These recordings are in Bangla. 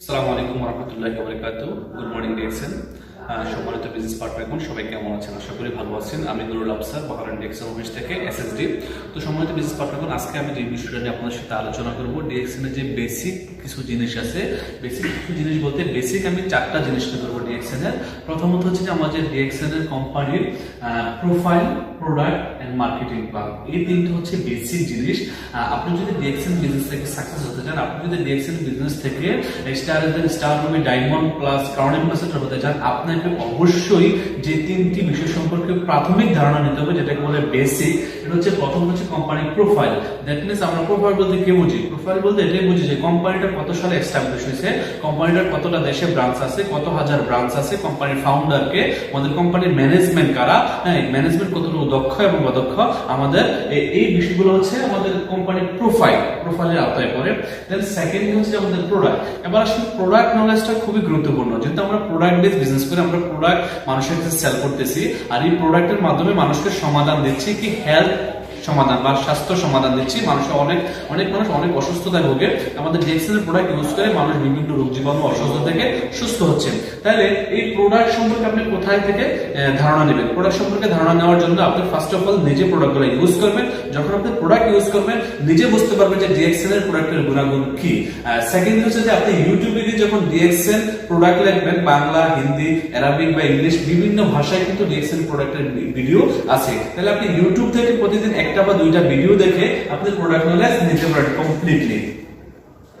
আসসালামু আলাইকুম রহমতুল্লাহ বরকাত গুড মর্নিং ডিএক্সএন সম্মানিত বিজনেস সবাই কেমন আছেন? আশা করি ভালো আছেন। আমি নুরুল আফসার বাহারান ডিএক্সএন অফিস থেকে এসএসডি তো সম্মানিত বিজনেস আজকে আমি যে বিষয়টা নিয়ে সাথে আলোচনা যে বেসিক কিছু জিনিস আছে বেসিক কিছু জিনিস বলতে বেসিক আমি চারটা জিনিস নিয়ে এর। প্রথমত হচ্ছে যে আমাদের কোম্পানির profile product and marketing plan এই তিনটে হচ্ছে বেসিক জিনিস। আপনি যদি ডিএক্সএন বিজনেস থেকে সাকসেস হতে চান, আপনি যদি ডিএক্সএন বিজনেস থেকে স্টার স্টার ডায়মন্ড প্লাস হতে চান আপনাকে অবশ্যই যে তিনটি বিষয় সম্পর্কে প্রাথমিক ধারণা নিতে হবে, যেটাকে বলে বেসিক এটা হচ্ছে প্রথম হচ্ছে কোম্পানির প্রোফাইল দ্যাট মিনস আমরা প্রোফাইল বলতে কি বুঝি? প্রোফাইল বলতে এটাই বুঝি যে কোম্পানিটা কত সালে এস্টাবলিশ হয়েছে কোম্পানিটার কতটা দেশে ব্রাঞ্চ আছে, কত হাজার ব্রাঞ্চ আছে কোম্পানির ফাউন্ডারকে আমাদের কোম্পানির ম্যানেজমেন্ট কারা হ্যাঁ ম্যানেজমেন্ট কতটুকু দক্ষ এবং অদক্ষ, আমাদের এই বিষয়গুলো হচ্ছে আমাদের কোম্পানির প্রোফাইল প্রোফাইলের আওতায় পড়ে। দেন সেকেন্ড হচ্ছে আমাদের প্রোডাক্ট এবার আসলে প্রোডাক্ট নলেজটা খুবই গুরুত্বপূর্ণ। যেহেতু আমরা প্রোডাক্ট বেস বিজনেস করে, আমরা প্রোডাক্ট মানুষের কাছে সেল করতেছি, আর এই প্রোডাক্টের মাধ্যমে মানুষকে সমাধান দিচ্ছি কি হেলথ সমাধান বা স্বাস্থ্য সমাধান দিচ্ছি। মানুষের অনেক অনেক মানুষ অনেক অসুস্থতায় ভোগে। আমাদের ডিএক্সেল প্রোডাক্ট ইউজ করে মানুষ বিভিন্ন রোগ জীবাণু অসুস্থতা থেকে সুস্থ হচ্ছে। তাহলে এই প্রোডাক্ট সম্পর্কে আপনি কোথায় থেকে ধারণা নেবেন? প্রোডাক্ট সম্পর্কে ধারণা নেওয়ার জন্য আপনি ফার্স্ট অফ অল নিজে প্রোডাক্টগুলো ইউজ করবেন। যখন আপনি প্রোডাক্ট ইউজ করবেন, নিজে বুঝতে পারবেন যে ডিএক্সেল এর প্রোডাক্টের গুণাগুণ কি। সেকেন্ড হচ্ছে যে আপনি ইউটিউবে গিয়ে যখন ডিএক্সেল প্রোডাক্ট লিখবেন, বাংলা, হিন্দি অ্যারাবিক বা ইংলিশ বিভিন্ন ভাষায় কিন্তু ডিএক্সেল প্রোডাক্টের ভিডিও আছে। তাহলে আপনি ইউটিউব থেকে প্রতিদিন একটা বা দুইটা ভিডিও দেখে আপনি প্রোডাক্ট নলেজ নিতে পারেন কমপ্লিটলি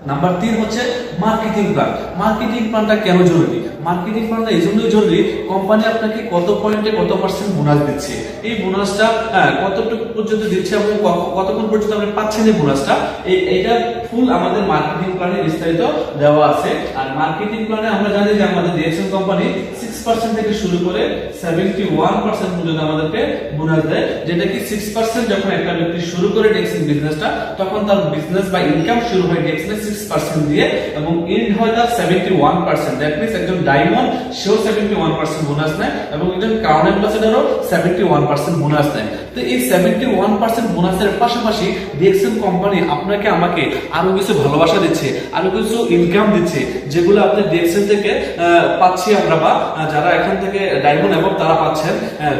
নাম্বার তিন হচ্ছে মার্কেটিং প্ল্যান মার্কেটিং প্ল্যানটা কেন জরুরি? মার্কেটিং প্ল্যানটা এই জন্যই জরুরি কোম্পানি আপনাকে কত পয়েন্টে কত পার্সেন্ট বোনাস দিচ্ছে? এই বোনাসটা হ্যাঁ, কতটুকু পর্যন্ত দিচ্ছে এবং কতক্ষণ পর্যন্ত আপনি পাচ্ছেন এই বোনাসটা এই এটা ফুল আমাদের মার্কেটিং প্ল্যানে বিস্তারিত দেওয়া আছে। আর মার্কেটিং প্ল্যানে আমরা জানি যে আমাদের ডিএক্সএল কোম্পানি সিক্স পার্সেন্ট থেকে শুরু করে সেভেন্টি ওয়ান পার্সেন্ট পর্যন্ত আমাদেরকে বোনাস দেয়। যেটা কি সিক্স পার্সেন্ট যখন একটা ব্যক্তি শুরু করে ডিএক্সএল বিজনেসটা তখন তার বিজনেস বা ইনকাম শুরু হয় ডিএক্সএল সিক্স পার্সেন্ট দিয়ে এবং এন্ড হয় তার seventy one percent that means একজন ডায়মন্ড সেও সেভেন্টি ওয়ান বোনাস নেয় এবং একজন ক্রাউন অ্যাম্বাসেডারও সেভেন্টি ওয়ান বোনাস নেয়। তো এই সেভেন্টি ওয়ান পার্সেন্ট বোনাসের পাশাপাশি ডিএক্সএল কোম্পানি আপনাকে আমাকে আরও কিছু ভালোবাসা দিচ্ছে, আরও কিছু ইনকাম দিচ্ছে, যেগুলো আপনি ডিএক্সএল থেকে পাচ্ছি আমরা বা যারা এখান থেকে ডায়মন্ড এবং তারা পাচ্ছেন।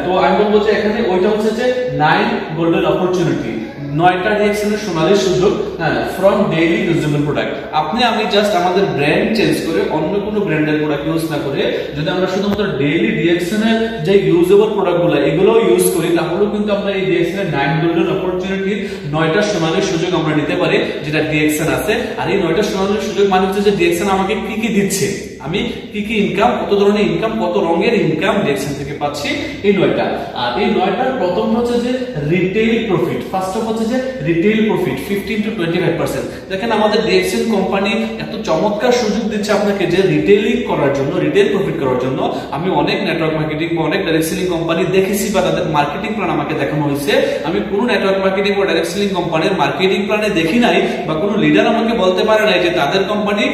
তো আমি বলব যে এখানে ওইটা হচ্ছে যে নাইন গোল্ডেন অপরচুনিটি নয়টা রিয়েকশনের সোনালী সুযোগ। হ্যাঁ ফ্রম ডেইলি ইউজেবল প্রোডাক্ট আপনি, আমি জাস্ট আমাদের ব্র্যান্ড চেঞ্জ করে অন্য কোনো ব্র্যান্ডের প্রোডাক্ট ইউজ না করে যদি আমরা শুধুমাত্র ডেইলি ডিএক্সনের যে ইউজেবল প্রোডাক্টগুলো এগুলো ইউজ করি, তাহলেও কিন্তু আমরা এই ডিএক্সনের নাইন গোল্ডেন অপরচুনিটির নয়টা সোনালী সুযোগ আমরা নিতে পারি, যেটা ডিএক্সএন আছে। আর এই নয়টা সোনালী সুযোগ মানে হচ্ছে যে ডিএক্সএন আমাকে কি কি দিচ্ছে? আমি কি কি ইনকাম কত ধরনের ইনকাম কত রঙের ইনকাম ডিএক্সএন থেকে পাচ্ছি এই নয়টা। আর এই নয়টার প্রথম হচ্ছে যে রিটেল প্রফিট ফার্স্ট অফ হচ্ছে যে retail profit fifteen to twenty five percent দেখেন আমাদের ডিএক্সএন কোম্পানি এত চমৎকার সুযোগ দিচ্ছে আপনাকে যে রিটেলিং করার জন্য রিটেল প্রফিট করার জন্য। আমি অনেক নেটওয়ার্ক মার্কেটিং বা অনেক ডাইরেক্ট সেলিং কোম্পানি দেখেছি বা তাদের মার্কেটিং প্ল্যান আমাকে দেখানো হয়েছে। আমি কোনো নেটওয়ার্ক মার্কেটিং বা ডাইরেক্ট সেলিং কোম্পানির মার্কেটিং প্ল্যানে দেখি নাই বা কোনো লিডার আমাকে বলতে পারে নাই যে তাদের কোম্পানি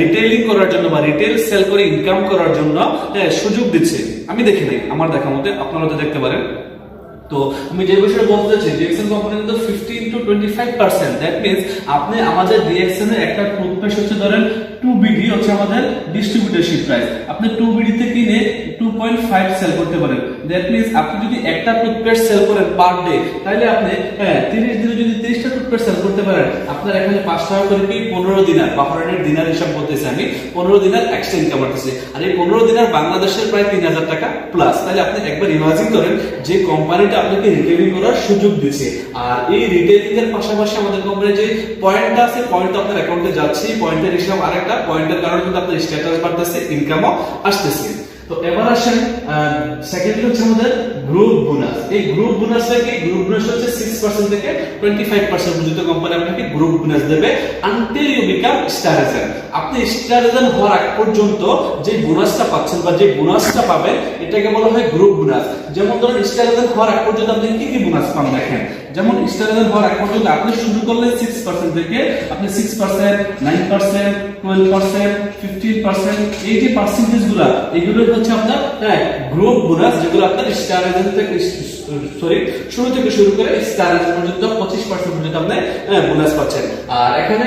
রিটেলিং করার জন্য বা রিটেল সেল করে ইনকাম করার জন্য সুযোগ দিচ্ছে। আমি দেখি নাই, আমার দেখা মতে। আপনারা তো দেখতে পারেন। তো আমি যে বিষয়ে বলতে চাচ্ছি ডিএক্সএন কোম্পানি কিন্তু fifteen to twenty five percent that means আপনি আমাদের ডিএক্সএন এর একটা টুথপেস্ট হচ্ছে, ধরেন টু বিডি হচ্ছে আমাদের ডিস্ট্রিবিউটারশিপ প্রাইস আপনি টু বিডিতে কিনে টু পয়েন্ট ফাইভ সেল করতে পারেন। দ্যাট মিনস আপনি যদি একটা টুথপেস্ট সেল করেন পার ডে তাহলে আপনি হ্যাঁ তিরিশ দিনে যদি তিরিশটা টুথপেস্ট সেল করতে পারেন। আপনার এখানে পাঁচ টাকা করে কি পনেরো দিনার বাহারানের দিনার হিসাব করতেছি আমি, পনেরো দিনার এক্সট্রা ইনকাম আসতেছে আর এই পনেরো দিনার বাংলাদেশের প্রায় তিন হাজার টাকা প্লাস তাহলে আপনি একবার ইমাজিন করেন যে কোম্পানিটা আপনাকে রিটেলিং করার সুযোগ দিচ্ছে আর এই রিটেলিং এর পাশাপাশি আমাদের কোম্পানির যে পয়েন্টটা আছে পয়েন্ট আপনার অ্যাকাউন্টে যাচ্ছে। পয়েন্টের হিসাব আরেকটা। পয়েন্টের কারণে কিন্তু আপনার স্ট্যাটাস বাড়তেছে ইনকামও আসতেছে। তো এবার আসেন সেকেন্ড হচ্ছে আমাদের গ্রুপ বোনাস এই গ্রুপ বোনাস কি? গ্রুপ বোনাস হচ্ছে সিক্স পার্সেন্ট থেকে টোয়েন্টি ফাইভ পার্সেন্ট পর্যন্ত কোম্পানি আপনাকে গ্রুপ বোনাস দেবে আনটিল ইউ বিকাম স্টার আপনি স্টার এজেন্ট হওয়ার আগ পর্যন্ত যে বোনাসটা পাচ্ছেন বা যে বোনাসটা পাবেন, এটাকে বলা হয় গ্রুপ বোনাস যেমন ধরুন স্টার এজেন্ট হওয়ার আগ পর্যন্ত আপনি কি কি বোনাস পান দেখেন? যেমন স্টার এজেন্ট হওয়ার আগ পর্যন্ত আপনি শুরু করলেন সিক্স পার্সেন্ট থেকে, আপনি six percent nine percent twelve percent fifteen percent এই যে পার্সেন্টেজগুলা এগুলো হচ্ছে আপনার হ্যাঁ গ্রুপ বোনাস যেগুলো আপনার স্টার এজেন্ট থেকে সরি শুরু থেকে শুরু করে স্টার পর্যন্ত পঁচিশ পার্সেন্ট পর্যন্ত আপনি বোনাস পাচ্ছেন। আর এখানে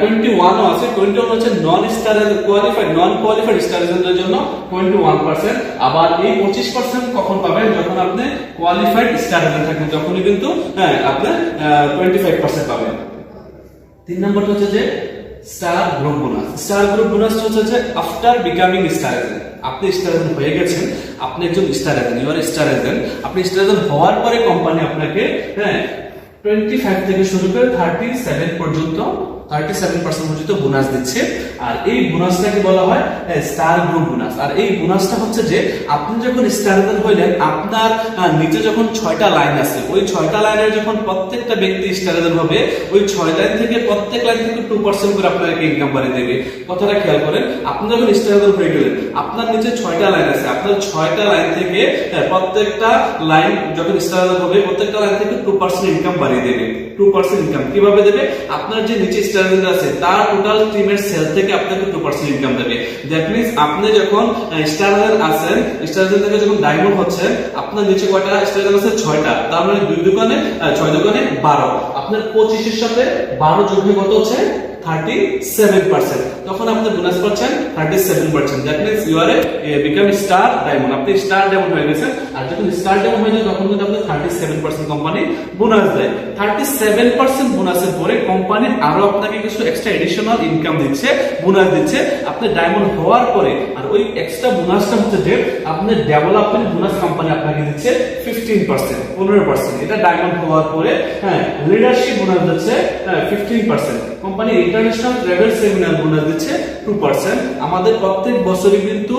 টোয়েন্টি ওয়ানও আছে টোয়েন্টি ওয়ান হচ্ছে non star qualified non qualified স্টারেজেন্টের জন্য টোয়েন্টি ওয়ান পার্সেন্ট আবার এই পঁচিশ পার্সেন্ট কখন পাবেন? যখন আপনি কোয়ালিফাইড স্টার এজেন্ট থাকবেন, তখনই কিন্তু হ্যাঁ ফাইভ পার্সেন্ট পাবেন। তিন নম্বরটা হচ্ছে যে star group bonus star group bonus হচ্ছে যে আফটার বিকামিং স্টার আপনি স্টার হয়ে গেছেন, আপনি একজন স্টার ইউ আর স্টার আপনি স্টার হওয়ার পরে কোম্পানি আপনাকে হ্যাঁ টোয়েন্টি ফাইভ থেকে শুরু করে থার্টি সেভেন পর্যন্ত থার্টি সেভেন পার্সেন্ট পর্যন্ত বোনাস দিচ্ছে। আর এই বোনাসটাকে বলা হয় স্টার গ্রুপ বোনাস আর এই বোনাসটা হচ্ছে যে, আপনি যখন স্টার এজেন্ট হইলেন, আপনার নিচে যখন ছয়টা লাইন আছে, ওই ছয়টা লাইনের যখন প্রত্যেকটা ব্যক্তি হবে, ওই ছয় লাইন থেকে প্রত্যেক লাইন থেকে টু পার্সেন্ট করে আপনাকে ইনকাম বাড়িয়ে দেবে। কথাটা খেয়াল করেন, আপনি যখন হয়ে গেলেন, আপনার নিচে ছয়টা লাইন আছে, আপনার ছয়টা লাইন থেকে প্রত্যেকটা লাইন যখন স্টার এজেন্ট হবে, প্রত্যেকটা লাইন থেকে টু পার্সেন্ট ইনকাম বাড়িয়ে দেবে। টু পার্সেন্ট ইনকাম কীভাবে দেবে? আপনার যে নিচে স্টার এজেন্ট আছে, তার টোটাল টিমের সেল থেকে আপনাকে টু পার্সেন্ট ইনকাম দেবে। দ্যাট মিনস আপনি যখন স্টার এজেন্ট আছেন স্টার থেকে যখন ডায়মন্ড হচ্ছেন আপনার নিচে কয়টা? স্টার এজেন্ট আছে ছয়টা। তার মানে দুই দোকানে ছয় দোকানে বারো। আপনার পঁচিশের সাথে বারো যোগ কত হচ্ছে? থার্টি সেভেন পার্সেন্ট তখন আপনি বোনাস পাচ্ছেন thirty seven percent that means you are become star diamond আপনি স্টার ডায়মন্ড হয়ে গেছেন। আর যখন স্টার ডায়মন্ড হয়ে যায়, তখন কিন্তু আপনি thirty seven percent company bonus দেয়। থার্টি সেভেন পার্সেন্ট বোনাসের পরে কোম্পানি আরও আপনাকে কিছু এক্সট্রা এডিশনাল ইনকাম দিচ্ছে বোনাস দিচ্ছে। আপনি ডায়মন্ড হওয়ার পরে, আর ওই এক্সট্রা বোনাসটা হচ্ছে যে, আপনি ডেভেলপমেন্ট বোনাস কোম্পানি আপনাকে দিচ্ছে ফিফটিন পার্সেন্ট পনেরো পার্সেন্ট এটা ডায়মন্ড হওয়ার পরে হ্যাঁ লিডারশিপ বোনাস দিচ্ছে fifteen percent company international travel seminar bonus দিচ্ছে টু পার্সেন্ট আমাদের প্রত্যেক বছরই কিন্তু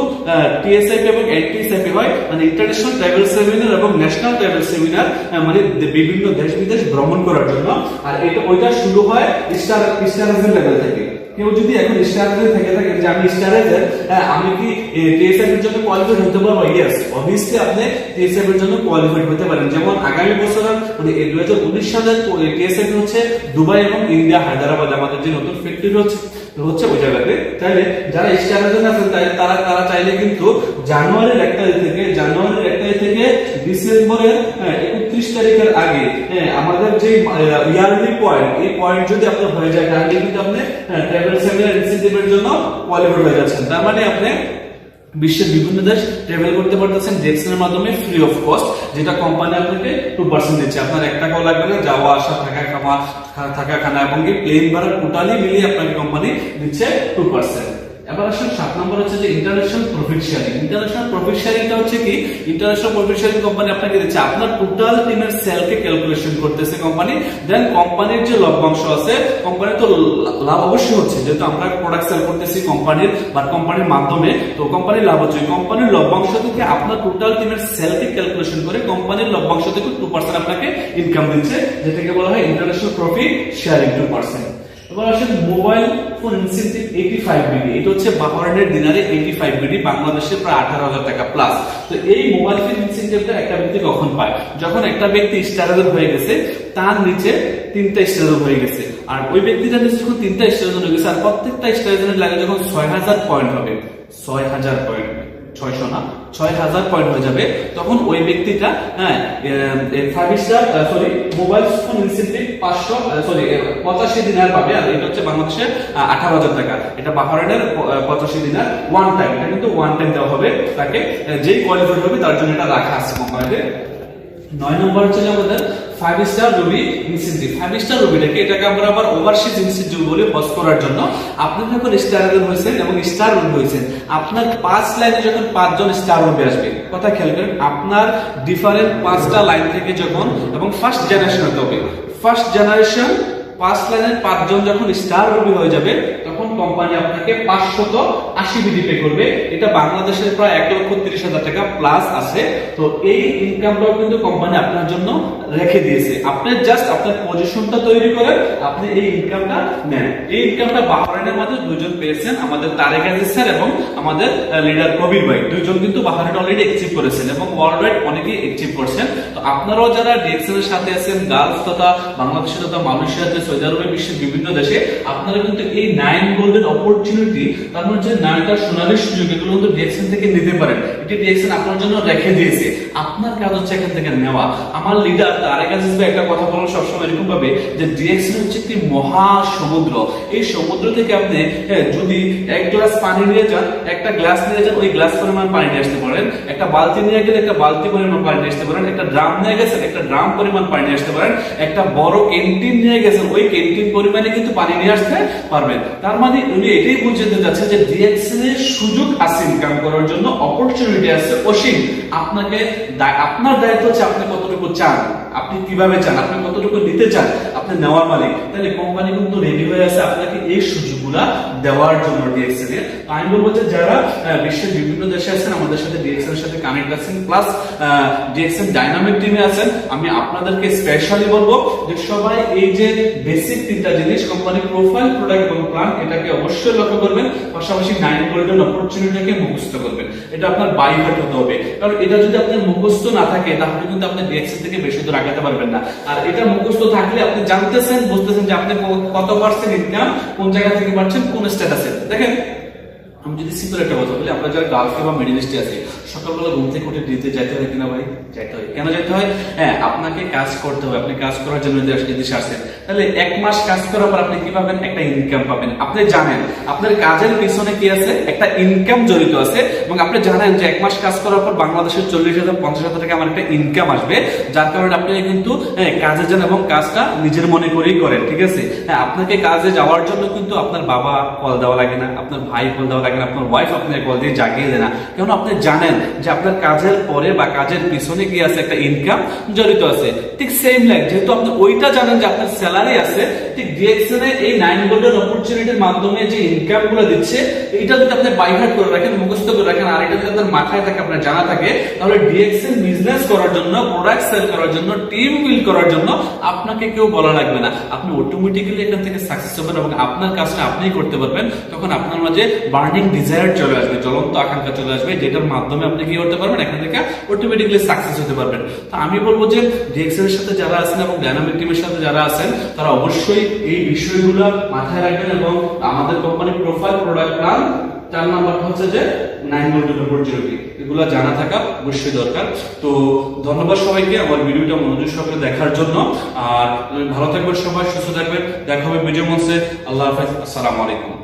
টিএসএফ এবং এনটিএসএফ হয়। মানে ইন্টারন্যাশনাল ট্রাভেল সেমিনার এবং ন্যাশনাল ট্রাভেল সেমিনার মানে বিভিন্ন দেশ বিদেশ ভ্রমণ করার জন্য। আর এটা, ওইটা শুরু হয় স্টার স্টার লেভেল থেকে। কেউ যদি এখন স্টারাইজে থেকে থাকে, যে আমি স্টারাইজার আমি কি টিএসআইপি এর জন্য কোয়ালিফাইড হতে পারব? ইয়েস অবভিয়াসলি আপনি টিএসআইপি এর জন্য কোয়ালিফাইড হতে পারেন। যেমন আগামী বছর মানে দুই হাজার উনিশ সালের টিএসআইপি হচ্ছে দুবাই এবং ইন্ডিয়া, হায়দ্রাবাদ, আমাদের যে নতুন ফ্যাক্টরি হচ্ছে হচ্ছে ওই জায়গাতে। তাহলে যারা স্টারাইজার আছেন তারা তারা চাইলে কিন্তু জানুয়ারির এক তারিখ থেকে, জানুয়ারির এক তারিখ থেকে ডিসেম্বরের একত্রিশ তারিখের আগে হ্যাঁ, আমাদের যে ইয়ারলি পয়েন্ট এই পয়েন্ট যদি আপনার হয়ে যায় তাহলে কিন্তু আপনি ট্রাভেল সেমিনার ইনসেন্টিভের জন্য কোয়ালিফাইড হয়ে যাচ্ছেন। তার মানে আপনি বিশ্বের বিভিন্ন দেশ ট্রাভেল করতে পারতেছেন ডেক্সনের মাধ্যমে ফ্রি অফ কস্ট যেটা কোম্পানি আপনাকে টু পার্সেন্ট দিচ্ছে। আপনার এক টাকাও লাগবে না যাওয়া আসা থাকা খাওয়া থাকা খানা এবং কি প্লেন ভাড়া টোটালি মিলিয়ে আপনাকে কোম্পানি দিচ্ছে টু পার্সেন্ট এবার আসুন সাত নম্বর হচ্ছে যে international profit sharing international profit শেয়ারিংটা হচ্ছে কি? ইন্টারন্যাশনাল প্রফিট শেয়ারিং কোম্পানি আপনাকে দিচ্ছে। আপনার টোটাল টিমের সেলকে ক্যালকুলেশন করতেছে কোম্পানি দেন কোম্পানির যে লভ্যাংশ আছে কোম্পানির তো লাভ অবশ্যই হচ্ছে। যেহেতু আমরা প্রোডাক্ট সেল করতেছি কোম্পানির বা কোম্পানির মাধ্যমে, তো কোম্পানির লাভ হচ্ছে। কোম্পানির লভ্যাংশ থেকে আপনার টোটাল টিমের সেলকে ক্যালকুলেশন করে কোম্পানির লভ্যাংশ থেকে টু পার্সেন্ট আপনাকে ইনকাম দিচ্ছে, যেটাকে বলা হয় international profit sharing two percent এবার আসেন mobile phone incentive eighty five BD এটা হচ্ছে দিনারে এইটি ফাইভ বিডি বাংলাদেশে প্রায় আঠারো হাজার টাকা প্লাস তো এই মোবাইল ফোন ইনসেন্টিভটা একটা ব্যক্তি কখন পায়? যখন একটা ব্যক্তি স্টারেল হয়ে গেছে, তার নিচে তিনটা স্টারেল হয়ে গেছে। আর ওই ব্যক্তিটার নিচে যখন তিনটা হয়ে গেছে, আর প্রত্যেকটা স্টারেলের লাগে যখন ছয় হাজার পয়েন্ট হবে। ছয় হাজার পয়েন্ট ছয়শো না, ছয় হাজার পয়েন্ট হয়ে যাবে। তখন ওই ব্যক্তিটা হ্যাঁ সরি মোবাইল ফোন ইনসেন্টিভ পাঁচশো সরি পঁচাশি দিনার পাবে, আর এটা হচ্ছে বাংলাদেশের আঠারো হাজার টাকা। এটা বাহারেনের পঁচাশি দিনার ওয়ান টাইম এটা কিন্তু ওয়ান টাইম দেওয়া হবে তাকে যেই কোয়ালিফাইড হবে তার জন্য এটা রাখা আছে কোম্পানিতে নয় নম্বর হচ্ছে আমাদের five star ruby incentive five star রবিটাকে এটাকে আমরা আবার ওভারসিজ ইনসেন্টিভ বলি হজ করার জন্য আপনি যখন স্টার হয়েছেন এবং স্টার রবি হয়েছেন, আপনার পাঁচ লাইনে যখন পাঁচজন স্টার রবি আসবে, কথা খেয়াল করেন, আপনার ডিফারেন্ট পাঁচটা লাইন থেকে যখন এবং ফার্স্ট জেনারেশন হতে হবে ফার্স্ট জেনারেশন পাঁচ লাইনের পাঁচজন যখন স্টার রবি হয়ে যাবে কোম্পানি আপনাকে পাঁচশত আশি বিডি পে করবে। এটা বাংলাদেশের প্রায় এক লক্ষ তিরিশ হাজার টাকা প্লাস আছে। তো এই ইনকামটাও কিন্তু কোম্পানি আপনার জন্য রেখে দিয়েছে। আপনি জাস্ট আপনার পজিশনটা তৈরি করেন আপনি এই ইনকামটা নেন। এই ইনকামটা বাহারাইনের মধ্যে দুজন পেয়েছেন, আমাদের তারেক আজিজ স্যার এবং আমাদের লিডার কবির ভাই। দুজন কিন্তু বাহারাইন অলরেডি অ্যাচিভ করেছেন এবং ওয়ার্ল্ড ওয়াইড অনেকেই অ্যাচিভ করছেন। তো আপনারাও যারা ডিএক্সএল এর সাথে আছেন গালফ তথা বাংলাদেশের তথা মালয়েশিয়াতে সৌদি আরবে বিশ্বের বিভিন্ন দেশে, আপনারা কিন্তু এই নাইন গোল গোল্ডেন অপরচুনিটি তার মানে হচ্ছে নয়টা সোনালী সুযোগ এগুলো কিন্তু ডিএক্সএন থেকে নিতে পারেন। এটি ডিএক্সএন আপনার জন্য রেখে দিয়েছে। আপনার কাজ হচ্ছে এখান থেকে নেওয়া। আমার লিডার তারেক আজিজ ভাই একটা কথা বলেন সবসময় এরকম ভাবে যে ডিএক্সএন হচ্ছে একটি মহা সমুদ্র। এই সমুদ্র থেকে আপনি যদি এক গ্লাস পানি নিয়ে যান, একটা গ্লাস নিয়ে যান, ওই গ্লাস পরিমাণ পানি নিয়ে আসতে পারেন। একটা বালতি নিয়ে গেলে একটা বালতি পরিমাণ পানি নিয়ে আসতে পারেন। একটা ড্রাম নিয়ে গেছেন, একটা ড্রাম পরিমাণ পানি নিয়ে আসতে পারেন। একটা বড় ক্যান্টিন নিয়ে গেছেন, ওই ক্যান্টিন পরিমাণে কিন্তু পানি নিয়ে আসতে পারবেন। তার মানে উনি এটাই বুঝতে যাচ্ছে যে ডিএক্সএন এর সুযোগ আছে ইনকাম করার জন্য অপরচুনিটি আছে। অসীম, আপনাকে আপনার দায়িত্ব হচ্ছে আপনি কতটুকু চান, আপনি কীভাবে চান, আপনি কতটুকু নিতে চান, আপনি নেওয়ার মালিক। তাহলে কোম্পানি কিন্তু রেডি হয়ে আছে, আপনাকে এই সুযোগগুলা দেওয়ার জন্য ডিএক্সএন এর। আমি বলব যে যারা বিশ্বের বিভিন্ন দেশে আছেন, আমাদের সাথে ডিএক্সএন এর সাথে কানেক্ট আছেন প্লাস ডিএক্সএন ডাইনামিক টিমে আছেন, আমি আপনাদেরকে স্পেশালি বলব যে সবাই এই যে বেসিক তিনটা জিনিস কোম্পানি প্রোফাইল প্রোডাক্ট এবং প্ল্যান এটাকে অবশ্যই লক্ষ্য করবেন, পাশাপাশি নাইন গোল্ডেন অপরচুনিটিকে মুখস্থ করবেন। এটা আপনার বাই হার্ট হতে হবে। কারণ এটা যদি আপনার মুখস্থ না থাকে, তাহলে কিন্তু আপনি ডিএক্সএন থেকে বেশি দূর আগাতে পারবেন না। আর এটা মুখস্থ থাকলে আপনি জানতেছেন, বুঝতেছেন যে আপনি কত পার্সেন্ট ইনকাম কোন জায়গা থেকে পাচ্ছেন কোন স্ট্যাটাসে দেখেন আমি যদি সিম্পল একটা কথা বলি আপনারা যারা গার্লফ্রেন্ড বা মিডিল ইস্টে আছে সকালবেলা ঘুম থেকে উঠে দিতে যেতে হয় কিনা ভাই? যেতে হয়। কেন যেতে হয়? হ্যাঁ আপনাকে কাজ করতে হবে আপনি কাজ করার জন্য দেশ- আসছেন তাহলে এক মাস কাজ করার পর আপনি কি পাবেন? একটা ইনকাম পাবেন। আপনি জানেন আপনার কাজের পিছনে কি আছে? একটা ইনকাম জড়িত আছে এবং আপনি জানেন যে এক মাস কাজ করার পর বাংলাদেশের চল্লিশ হাজার পঞ্চাশ হাজার টাকা আমার একটা ইনকাম আসবে যার কারণে আপনি কিন্তু হ্যাঁ, কাজে যান এবং কাজটা নিজের মনে করেই করেন ঠিক আছে? হ্যাঁ আপনাকে কাজে যাওয়ার জন্য কিন্তু আপনার বাবা কল দেওয়া লাগে না আপনার ভাই কল দেওয়া লাগে না আপনার ওয়াইফ আপনার কল দিয়ে জাগিয়ে দেয় না। কেন আপনি জানেন যে আপনার কাজের পরে বা কাজের পিছনে কি আছে একটা ইনকাম জড়িত আছে? ঠিক সেম লাইক যেহেতু আপনি ওইটা জানেন যে আপনার স্যালারি আছে, ঠিক ডিএক্সএন এই নাইন গোল্ডেন অপরচুনিটির মাধ্যমে যে ইনকামগুলো দিচ্ছে এটা যদি আপনি বাইহার্ট করে রাখেন, মুখস্থ করে রাখেন, আর এটা যদি আপনার মাথায় থাকে, আপনার জানা থাকে, তাহলে ডিএক্সএন বিজনেস করার জন্য প্রোডাক্ট সেল করার জন্য টিম বিল্ড করার জন্য আপনাকে কেউ বলা লাগবে না। আপনি অটোমেটিক্যালি এখান থেকে সাকসেস হবেন এবং আপনার কাজটা আপনিই করতে পারবেন। তখন আপনার মাঝে বার্নিং ডিজায়ার চলে আসবে, জ্বলন্ত আকাঙ্ক্ষা চলে আসবে, যেটার মাধ্যমে আপনি কি করতে পারবেন? এখান থেকে অটোমেটিক্যালি সাকসেস হতে পারবেন। তো আমি বলব যে ডিএক্সএল এর সাথে যারা আছেন এবং ডায়নামিক টিমের সাথে যারা আছেন, তারা অবশ্যই এই বিষয়গুলো মাথায় রাখবেন এবং আমাদের কোম্পানির প্রোফাইল প্রোডাক্ট প্ল্যান চার নাম্বারটা হচ্ছে যে নাইন গোল্ডেন অপরচুনিটি এগুলো জানা থাকা অবশ্যই দরকার। তো ধন্যবাদ সবাইকে আমার ভিডিওটা মনোযোগ সহকারে দেখার জন্য। আর ভালো থাকবেন সবাই, সুস্থ থাকবেন। দেখা হবে ভিডিও মঞ্চে। আল্লাহ হাফেজ। আসসালামু আলাইকুম।